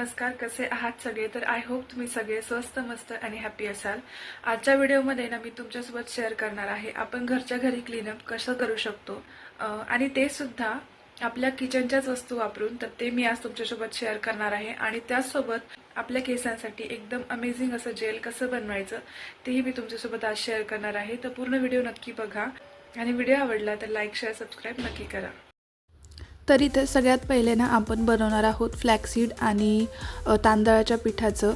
नमस्कार कसे आहात सगळे? तर आय होप तुम्ही सगळे स्वस्त मस्त आणि हॅपी असाल. आजच्या व्हिडिओमध्ये ना मी तुमच्यासोबत शेअर करणार आहे आपण घरच्या घरी क्लीनअप कसं करू शकतो? आणि ते सुद्धा आपल्या किचनच्याच वस्तू वापरून तर ते मी आज तुमच्यासोबत शेअर करणार आहे. आणि त्याचसोबत आपल्या केसांसाठी एकदम अमेझिंग असं जेल कसं बनवायचं तेही मी तुमच्यासोबत आज शेअर करणार आहे. तर पूर्ण व्हिडिओ नक्की बघा. आणि व्हिडिओ आवडला तर लाईक शेअर सबस्क्राईब नक्की करा. तरी तर सगळ्यात पहिले ना आपण बनवणार आहोत फ्लॅक्सीड आणि तांदळाच्या पिठाचं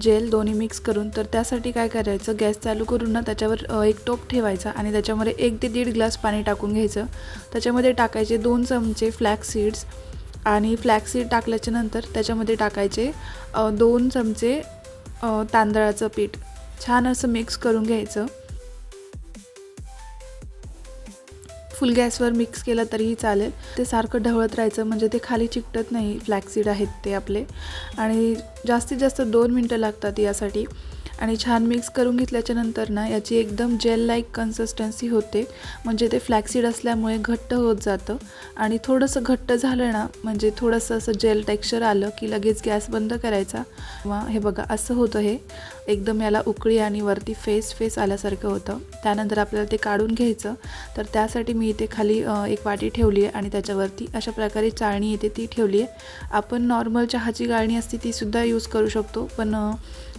जेल दोन्ही मिक्स करून. तर त्यासाठी काय करायचं? गॅस चालू करून ना त्याच्यावर एक टोप ठेवायचा आणि त्याच्यामध्ये एक ते दीड ग्लास पाणी टाकून घ्यायचं. त्याच्यामध्ये टाकायचे दोन चमचे फ्लॅक्स सीड्स आणि फ्लॅक्स सीड टाकल्याच्या नंतर त्याच्यामध्ये टाकायचे दोन चमचे तांदळाचं पीठ. छान असं मिक्स करून घ्यायचं. फुल गॅसवर मिक्स केलं तरीही चालेल. ते सारखं ढवळत राहायचं म्हणजे ते खाली चिकटत नाही. फ्लॅक्सीड आहेत ते आपले. आणि जास्तीत जास्त दोन मिनटं लागतात यासाठी. आणि छान मिक्स करून घेतल्याच्या नंतर ना याची एकदम जेल लाईक कन्सिस्टन्सी होते. म्हणजे ते फ्लॅक्सीड असल्यामुळे घट्ट होत जातं. आणि थोडंसं घट्ट झालं ना म्हणजे थोडंसं असं जेल टेक्स्चर आलं की लगेच गॅस बंद करायचा. किंवा हे बघा असं होतं हे. एकदम याला उकळी आणि वरती फेस फेस आल्यासारखं होतं. त्यानंतर आपल्याला ते काढून घ्यायचं. तर त्यासाठी मी इथे खाली एक वाटी ठेवली आहे आणि त्याच्यावरती अशा प्रकारे चाळणी येते ती ठेवली आहे. आपण नॉर्मल चहाची गाळणी असते तीसुद्धा यूज करू शकतो पण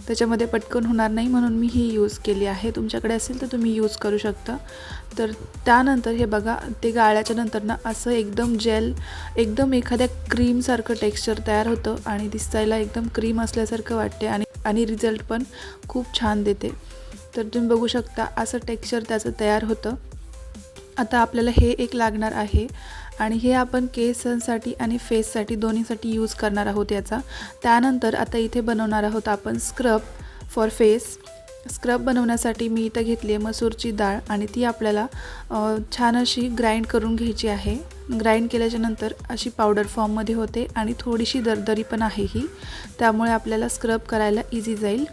त्याच्यामध्ये पटकन होणार नाही म्हणून मी ही यूज केली आहे. तुमच्याकडे असेल तर तुम्ही यूज करू शकता. तर त्यानंतर हे बघा ते गाळ्याच्या नंतर ना असं एकदम जेल एकदम एखाद्या क्रीमसारखं टेक्स्चर तयार होतं आणि दिसायला एकदम क्रीम असल्यासारखं वाटते आणि आणि रिझल्ट पण खूप छान देते. तर तुम्ही बघू शकता असं टेक्स्चर त्याचं तयार होतं. आता आपल्याला हे एक लागणार आहे. आणि हे आपण केसांसाठी आणि फेससाठी दोन्हीसाठी यूज करणार आहोत याचा. त्यानंतर आता इथे बनवणार आहोत आपण स्क्रब फॉर फेस स्क्रब बनवण्यासाठी मी इथं घेतली आहे मसूरची डाळ आणि ती आपल्याला छान अशी ग्राइंड करून घ्यायची आहे. ग्राइंड केल्याच्यानंतर अशी पावडर फॉर्ममध्ये होते आणि थोडीशी दरदरी पण आहे ही. त्यामुळे आपल्याला स्क्रब करायला इझी जाईल.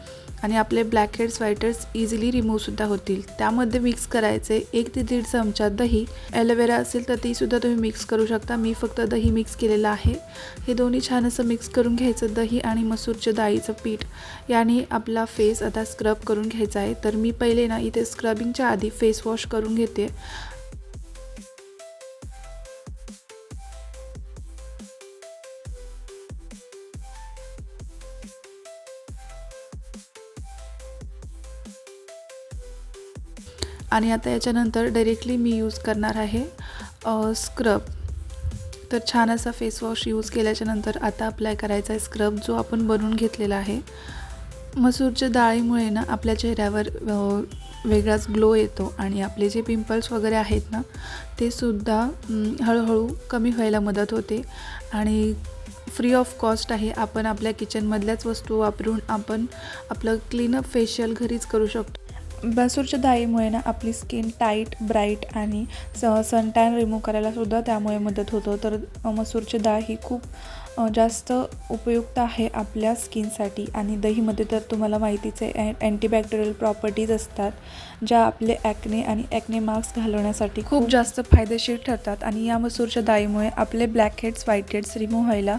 आणि आपले blackheads whiteheads easily रिमूव्हसुद्धा होतील. त्यामध्ये मिक्स करायचे एक ते दीड चमचा दही. ॲलोवेरा असेल तर तीसुद्धा तुम्ही मिक्स करू शकता. मी फक्त दही मिक्स केलेलं आहे. हे दोन्ही छान असं मिक्स करून घ्यायचं. दही आणि मसूरच्या डाळीचं पीठ. याने आपला फेस आता स्क्रब करून घ्यायचा आहे. तर मी पहिले ना इथे स्क्रबिंगच्या आधी फेस वॉश करून घेते. आणि आता याच्यानंतर डायरेक्टली मी यूज करणार आहे स्क्रब तर छान असा फेस वॉश यूज केल्याच्यानंतर आता अप्लाय करायचा आहे स्क्रब जो आपण बनवून घेतलेला आहे. मसूरच्या डाळीमुळे ना आपल्या चेहऱ्यावर वेगळाच ग्लो येतो आणि आपले जे पिंपल्स वगैरे आहेत ना ते सुद्धा हळूहळू कमी व्हायला मदत होते. आणि फ्री ऑफ कॉस्ट आहे आपण आपल्या किचनमधल्याच वस्तू वापरून आपण आपलं क्लीनअप फेशियल घरीच करू शकतो. मसूरच्या डाळीमुळे ना आपली स्किन टाईट ब्राईट आणि स सनटॅन रिमूव्ह करायला सुद्धा त्यामुळे मदत होतो. तर मसूरची डाळ ही खूप जास्त उपयुक्त आहे आपल्या स्किनसाठी. आणि दहीमध्ये तर तुम्हाला माहितीच आहे अँ अँटीबॅक्टेरियल प्रॉपर्टीज असतात ज्या आपले ॲक्ने आणि ॲक्ने मार्क्स घालवण्यासाठी खूप जास्त फायदेशीर ठरतात. आणि या मसूरच्या डाळीमुळे आपले blackheads whiteheads remove व्हायला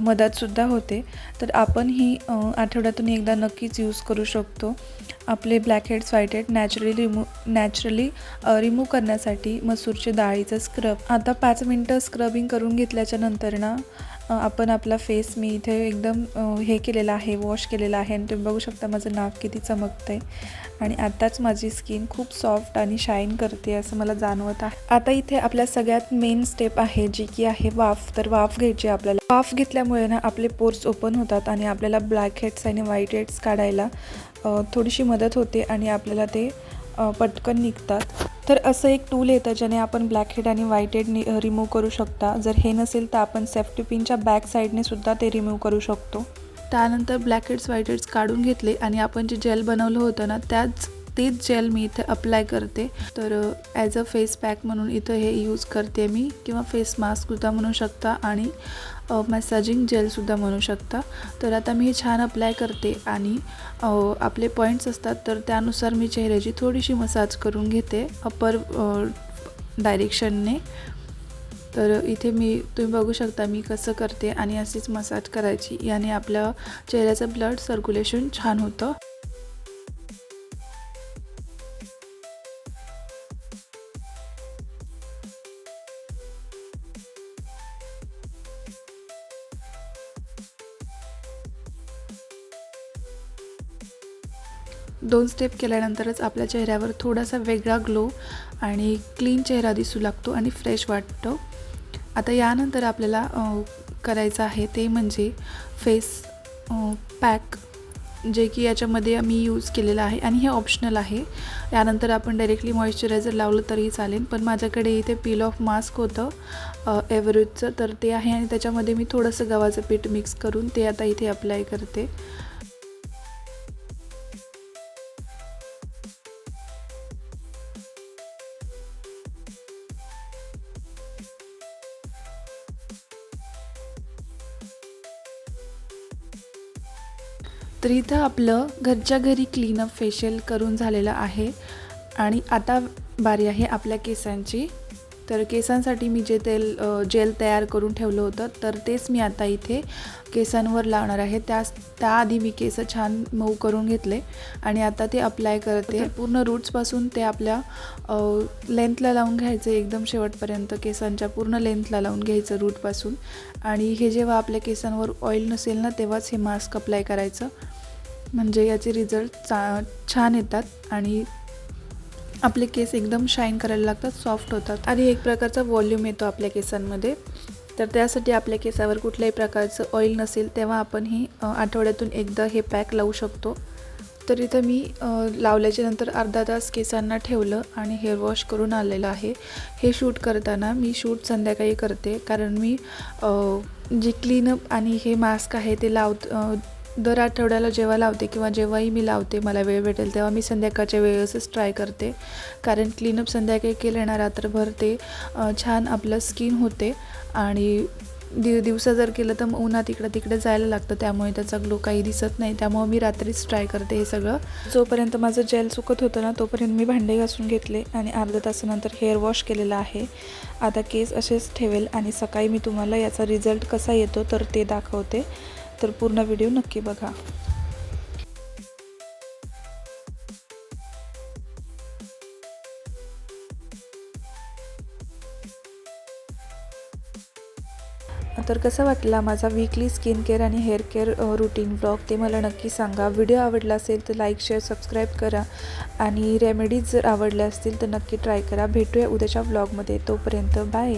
मदतसुद्धा होते. तर आपण ही आठवड्यातून एकदा नक्कीच यूज करू शकतो. आपले blackheads whitehead naturally remove naturally remove करण्यासाठी मसूरचे डाळीचं स्क्रब आता पाच मिनटं स्क्रबिंग करून घेतल्याच्या नंतर ना आपण आपला फेस मी इथे एकदम हे केलेला आहे वॉश केलेला आहे. आणि तुम्ही बघू शकता माझं नाक किती चमकतं आहे आणि आत्ताच माझी स्किन खूप सॉफ्ट आणि शाईन करते असं मला जाणवत आहे. आता इथे आपल्या सगळ्यात मेन स्टेप आहे जी की आहे वाफ. तर वाफ घ्यायची आपल्याला. वाफ घेतल्यामुळे ना आपले पोर्स ओपन होतात आणि आपल्याला ब्लॅक हेड्स आणि व्हाईट हेड्स काढायला थोडीशी मदत होते आणि आपल्याला ते पटकन निघतात. तर असं एक टूल येतं ज्याने आपण ब्लॅक हेड आणि व्हाईट हेड नि रिमूव्ह करू शकता. जर हे नसेल तर आपण सेफ्टी पिनच्या बॅक साईडने सुद्धा ते रिमूव्ह करू शकतो. त्यानंतर ब्लॅक हेड्स व्हाईट हेड्स काढून घेतले आणि आपण जे जेल बनवलं होतं ना त्याच तेच जेल मी इथे अप्लाय करते. तर ॲज अ फेस पॅक म्हणून इथं हे यूज करते मी. किंवा फेस मास्कसुद्धा म्हणू शकता आणि uh, मॅसाजिंग जेलसुद्धा म्हणू शकता. तर आता मी हे छान अप्लाय करते आणि uh, आपले पॉईंट्स असतात तर त्यानुसार मी चेहऱ्याची थोडीशी मसाज करून घेते अपर डायरेक्शनने uh, तर इथे मी तुम्ही बघू शकता मी कसं करते आणि अशीच मसाज करायची. याने आपल्या चेहऱ्याचं ब्लड सर्क्युलेशन छान होतं. दोन स्टेप केल्यानंतरच आपल्या चेहऱ्यावर थोडासा वेगळा ग्लो आणि क्लीन चेहरा दिसू लागतो आणि फ्रेश वाटतो. आता यानंतर आपल्याला करायचं आहे ते म्हणजे फेस पॅक जे की याच्यामध्ये मी यूज केलेलं आहे आणि हे ऑप्शनल आहे. यानंतर आपण डायरेक्टली मॉइश्चरायझर लावलं तरीही चालेल पण माझ्याकडे इथे पील ऑफ मास्क होतं एव्हरेजचं तर ते आहे आणि त्याच्यामध्ये मी थोडंसं गव्हाचं पीठ मिक्स करून ते आता इथे अप्लाय करते. तर इथं आपलं घरच्या घरी क्लीनअप फेशियल करून झालेलं आहे. आणि आता बारी आहे आपल्या केसांची. तर केसांसाठी मी जे तेल जेल तयार करून ठेवलं होतं तर तेच मी आता इथे केसांवर लावणार आहे. त्यास त्याआधी मी केस छान मऊ करून घेतले आणि आता ते अप्लाय करते. पूर्ण रूट्सपासून ते आपल्या लेंथला लावून घ्यायचं एकदम शेवटपर्यंत केसांच्या पूर्ण लेंथला लावून घ्यायचं रूटपासून आणि हे जेव्हा आपल्या केसांवर ऑइल नसेल ना तेव्हाच हे मास्क अप्लाय करायचं. म्हणजे याचे रिझल्ट चा छान येतात आणि आपले केस एकदम शाईन करायला लागतात सॉफ्ट होतात. आणि एक प्रकारचा वॉल्यूम येतो आपल्या केसांमध्ये. तर त्यासाठी आपल्या केसावर कुठल्याही प्रकारचं ऑइल नसेल तेव्हा आपण ही आठवड्यातून एकदा हे पॅक लावू शकतो. तर इथं मी लावल्याच्यानंतर लावल्याच्या नंतर अर्धा तास केसांना ठेवलं आणि हेअर वॉश करून आलेलं आहे. हे शूट करताना मी शूट संध्याकाळी करते. कारण मी जे क्लीनअप आणि हे मास्क आहे ते लावत दर आठवड्याला जेव्हा लावते किंवा जेव्हाही मी लावते मला वेळ भेटेल तेव्हा मी संध्याकाळच्या वेळेसच ट्राय करते. कारण क्लीनअप संध्याकाळी केलं ना रात्रभर ते छान आपलं स्किन होते आणि दि दिवसा जर केलं तर मग उन्हात इकडं तिकडे जायला लागतं. त्यामुळे त्याचा ग्लो काही दिसत नाही. त्यामुळे मी रात्रीच ट्राय करते हे सगळं. जोपर्यंत माझं जेल सुकत होतं ना तोपर्यंत मी भांडे घासून घेतले आणि अर्ध्या तासानंतर हेअर वॉश केलेला आहे. आता केस असेच ठेवेल आणि सकाळी मी तुम्हाला याचा रिझल्ट कसा येतो तर ते दाखवते. तर पूर्ण व्हिडिओ नक्की बघा. तर कसा वाटला माझा वीकली स्किन केअर आणि हेअर केअर रुटीन ब्लॉग ते मला नक्की सांगा. व्हिडिओ आवडला असेल तर लाईक शेअर सबस्क्राईब करा आणि रेमेडीज जर आवडल्या असतील तर नक्की ट्राय करा. भेटूया उद्याच्या ब्लॉगमध्ये तोपर्यंत बाय